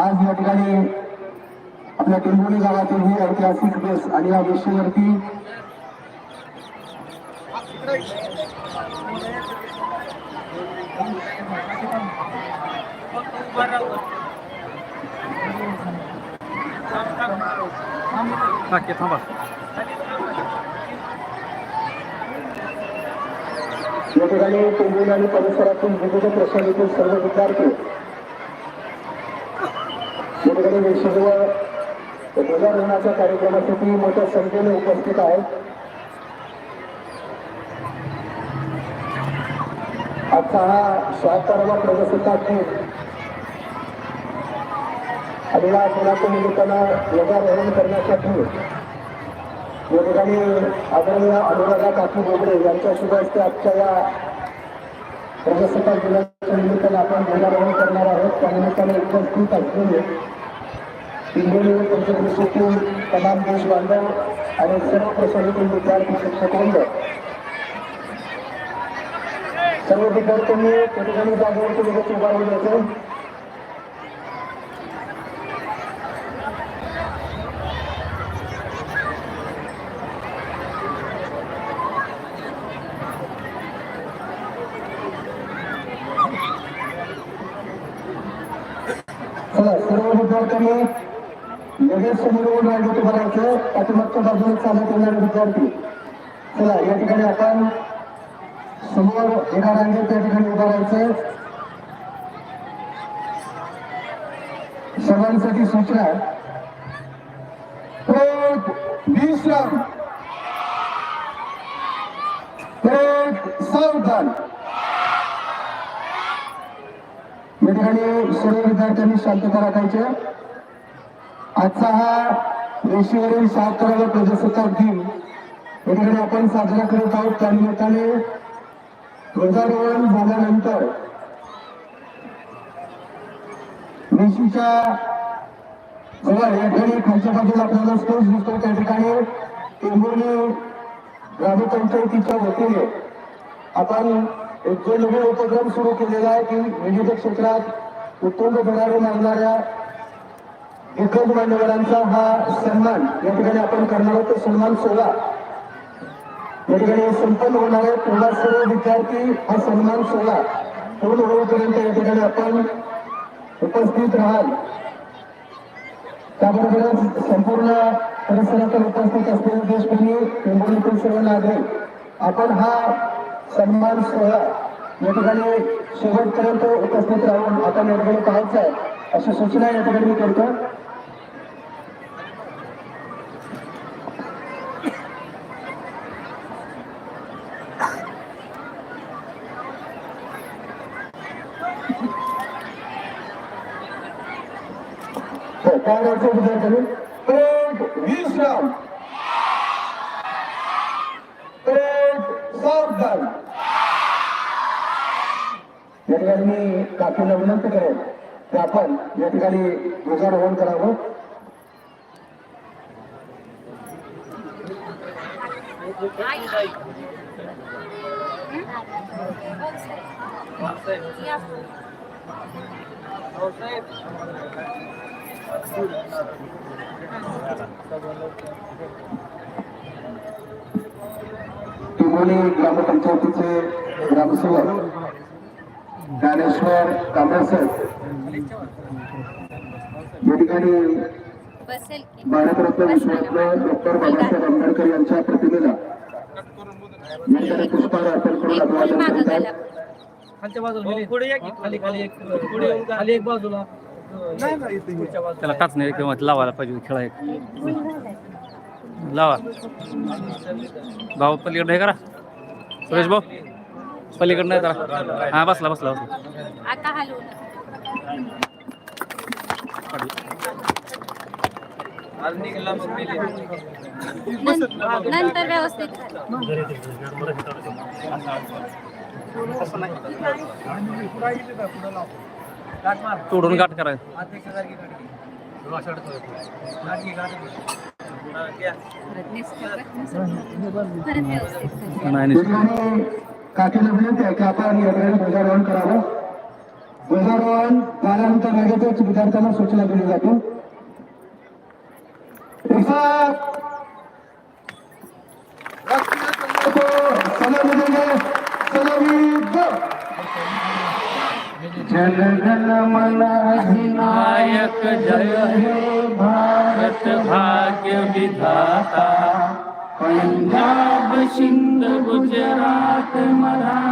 आज या ठिकाणी आपल्या टिंबोली गावातील ही ऐतिहासिक बेस आणि या थांबा. या ठिकाणी टिंबोली आणि परिसरातील विविध प्रशालेतील सर्व विद्यार्थी या ठिकाणी ध्वजारोहणाच्या कार्यक्रमासाठी मोठ्या संख्येने उपस्थित आहेत. आजचा हा शहात्तरावा प्रजासत्ताक दिन. आणि या दिनाच्या निमित्तानं ध्वजारोहण करण्यासाठी या ठिकाणी आदरणीय अनुराधा काकी बोबडे यांच्या शुभ हस्ते आजच्या या प्रजासत्ताक दिनाच्या निमित्तानं आपण ध्वजारोहण करणार आहोत. त्या निमित्ताने उपस्थित असलेले हिंगोली व पंचकृषीतील तमाम देश बांधव आणि सर्व प्रशालेतील विद्यार्थी शिक्षकवृंद सर्व विद्यार्थ्यांनी त्या ठिकाणी जागेवरती लगेच उभा राहून द्यायचं चला सर्व विद्यार्थ्यांनी लगेच समोर येऊन रांगेत उभं राहायचं पाठीमागच्या बाजूने चालत येणारे विद्यार्थी चला या ठिकाणी आपण समोर एका रांगेत त्या ठिकाणी उभं राहायचं सर्वांसाठी सूचना विश्राम सावधान या ठिकाणी सर्व विद्यार्थ्यांनी शांतता राखायची. आजचा हा रेषेवरील शहात्तरावा प्रजासत्ताक दिन. या ठिकाणी आपण साजरा करत आहोत त्या निमित्ताने ध्वजारोहण झाल्यानंतर रेशीच्या जवळ या ठिकाणी खालच्या बाजूला आपल्याला स्टेज दिसतो. त्या ठिकाणी टेंभुर्णी ग्रामपंचायतीच्या वतीने आपण एक जो नवीन उपक्रम सुरू केलेला आहे की विविध क्षेत्रात उत्तुंग भरारी लागणाऱ्या दिग्गज मान्यवरांचा हा सन्मान या ठिकाणी आपण करणार आहोत सन्मान सोहळा. या ठिकाणी संपन्न होणार आहे पुन्हा सर्व विद्यार्थी हा सन्मान सोहळा. पूर्ण होईपर्यंत या ठिकाणी आपण उपस्थित राहाल. त्याबरोबरच संपूर्ण परिसरात उपस्थित असलेले देशप्रेमी हिंगोलीतील सर्व नागरिक आपण हा सन्मान सोहळा या ठिकाणी शेवटपर्यंत उपस्थित राहून आपण या ठिकाणी पाहायचं आहे. अशी सूचना या ठिकाणी मी करतो. हो, काय करायचं विद्यार्थ्यांनी? एक विश्राम. एक या ठिकाणी मी काकीला विनंती करेल तर आपण या ठिकाणी ध्वजारोहण करावं. टिंबोली ग्रामपंचायतीचे ग्रामसेवक ज्ञानेश्वर कांबळसर. या ठिकाणी भारतरत्न विश्वरत्न डॉक्टर बाबासाहेब आंबेडकर यांच्या प्रतिमेला पुष्पहार अर्पण करून अभिवादन मागं करत आहेत घाला खालच्या बाजूला पुढे या की? खाली खाली एक पुढे खाली एक बाजूला. त्याला टाच नाही किंवा लावायला पाहिजे खेळा एक लावा. भाऊ पलीकडे हे करा. सुरेश भाऊ. पलीकडे नाही करा हा बसला बसला बसला आता नं- नंतर व्यवस्थित तोडून गाठ करायचं. परत परत व्यवस्थित घाला. नाही नाही. काकीला विनंती आहे की आपण या ठिकाणी ध्वजारोहण करावं ध्वजारोहण झाल्यानंतर लगेचच विद्यार्थ्यांना सूचना दिली दो जन गण मन नायक जय हे भारत भारत भाग्य विधाता पंजाब सिंध गुजरात Fatima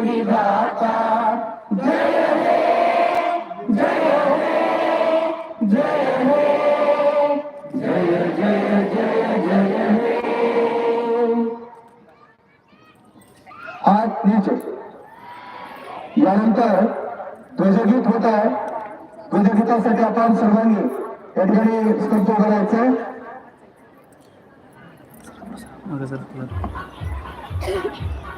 विधाता जय हे जय हे जय हे जय जय जय जय हे हात नीचे यानंतर ध्वजगीत होत आहे ध्वजगीतासाठी आपण सर्वांनी या ठिकाणी स्तब्ध करायचं राहायचं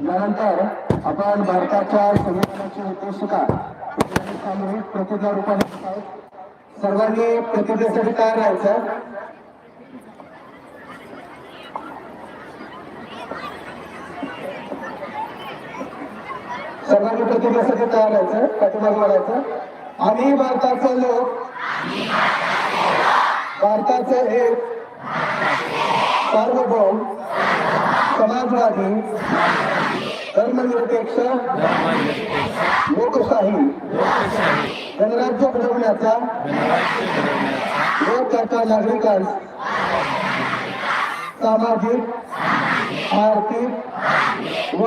यानंतर आपण भारताच्या संविधानाची उद्देशिका सामूहिक प्रतिज्ञा रूपाने सर्वांनी प्रतिज्ञेसाठी तयार राहायचं. सर्वांनी प्रतिज्ञेसाठी तयार राहायचं पाठीमागे वाढायचं आम्ही भारताचं लोक भारताचे एक सार्वभौम समाजवादी धर्मनिरपेक्ष लोकशाही गणराज्य घडवण्याचा व नागरिकांस सामाजिक आर्थिक व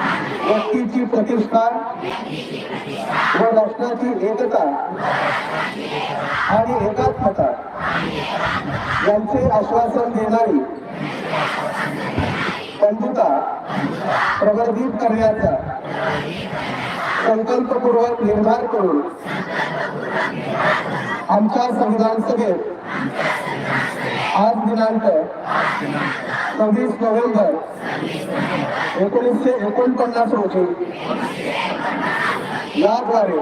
व्यक्तीची प्रतिष्ठा व राष्ट्राची एकता आणि एकात्मता यांचे आश्वासन देणारी बंधुता प्रवर्धित करण्याचा संकल्पपूर्वक निर्धार करून आमच्या संविधान सभेत आज दिनांक सव्वीस नोव्हेंबर एकोणीसशे एकोणपन्नास रोजी याद्वारे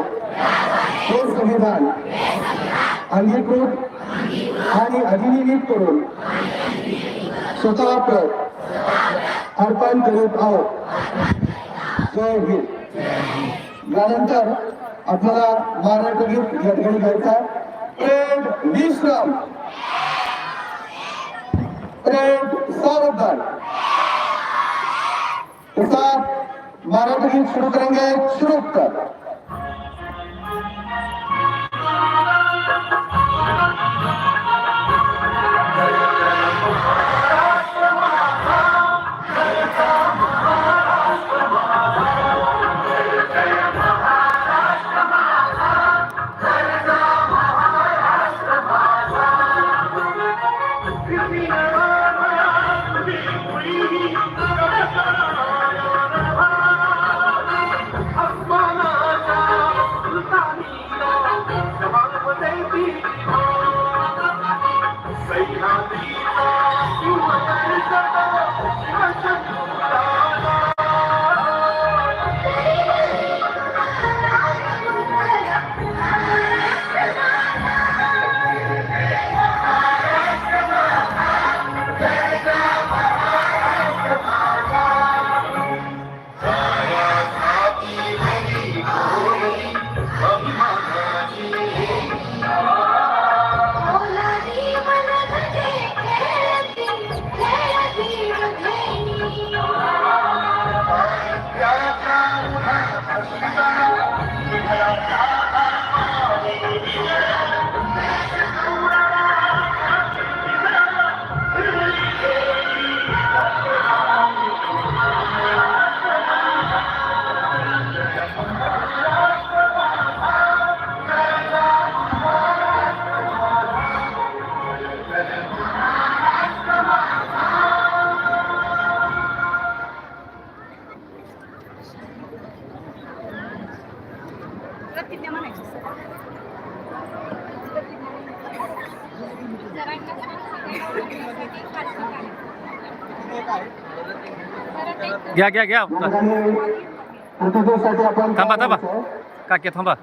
हे संविधान अंगीकृत आणि अधिनियमित करून स्वतः प्रत अर्पण करीत आहोत. जय हिंद. यानंतर आपल्याला महाराष्ट्र गीत या ठिकाणी गायचा ट्रेंड विश्राम ट्रेंड सावधान तसा महाराष्ट्र गीत शुरू करेंगे शुरू कर घ्या घ्या घ्या. थांबा थांबा. काकी थांबा.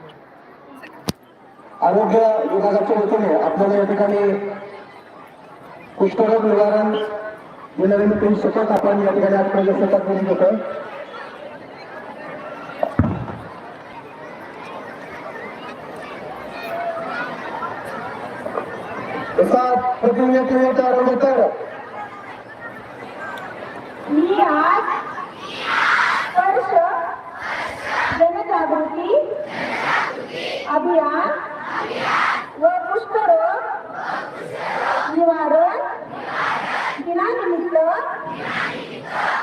आरोग्य विभागाच्या वतीने आपल्याला या ठिकाणी कुष्ठरोग निवारण हे नवीन तीन शपथ आपण या ठिकाणी आज शपथ करून घेतो तसा प्रतिनिधी तर मी आज स्पर्श जनजागृती अभियान व कुष्ठरोग निवारण दिनानिमित्त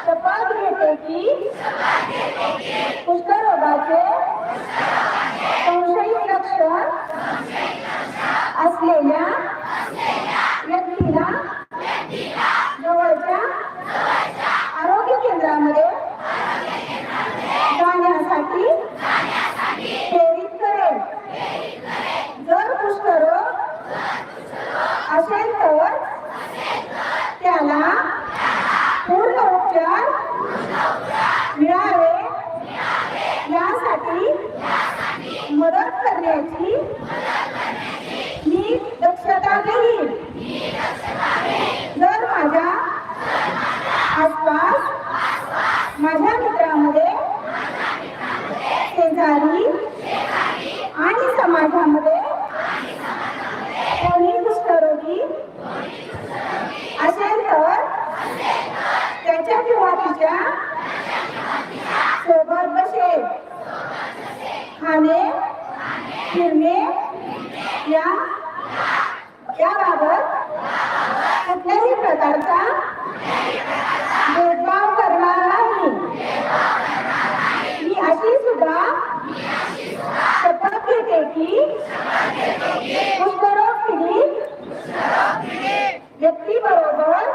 शपथ घेते की कुष्ठरोगाचे संशयित लक्षण असलेल्या व्यक्तीला जवळच्या आरोग्य केंद्रामध्ये जाण्यासाठी प्रेरित करेल जर कुष्ठरोग असेल तर त्याला पूर्ण उपचार मिळावे यासाठी मदत करण्याची मी दक्षता घेईन जर माझ्या आसपास माझ्या मित्रामध्ये शेजारी आणि समाजामध्ये कोणी कुष्ठरोगी? असेल तर त्याच्या किंवा तिच्या सोबत बसेल खाणे फिरणे या याबाबत कुठल्याही प्रकारचा शपथ की कुष्ठरोग पीडित व्यक्तीबरोबर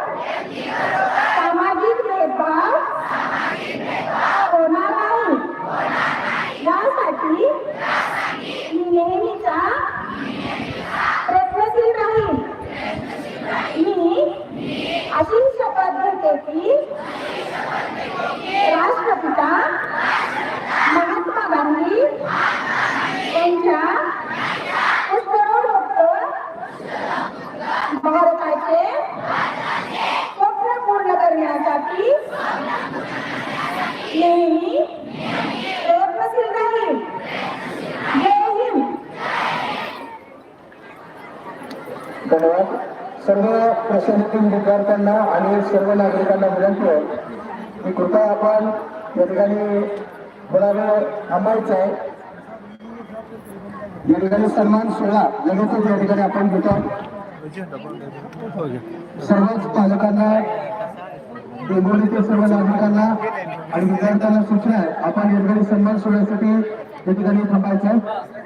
सामाजिक भेदभाव होणार नाही यासाठी मी नेहमीचा प्रयत्नशील राहील मी अशी शपथ घेते की राष्ट्रपिता धन्यवाद. सर्व प्रशासकीय विद्यार्थ्यांना आणि सर्व नागरिकांना विनंती आहे की कृपया आपण या ठिकाणी थोडा वेळ थांबायचं आहे. या ठिकाणी सन्मान सोहळा लगेचच या ठिकाणी आपण घेतो. सर्वच पालकांना डोंबिवलीतील सर्व नागरिकांना आणि विद्यार्थ्यांना सूचना आहे. आपण या ठिकाणी सन्मान सोहळ्यासाठी या ठिकाणी थांबायचं आहे.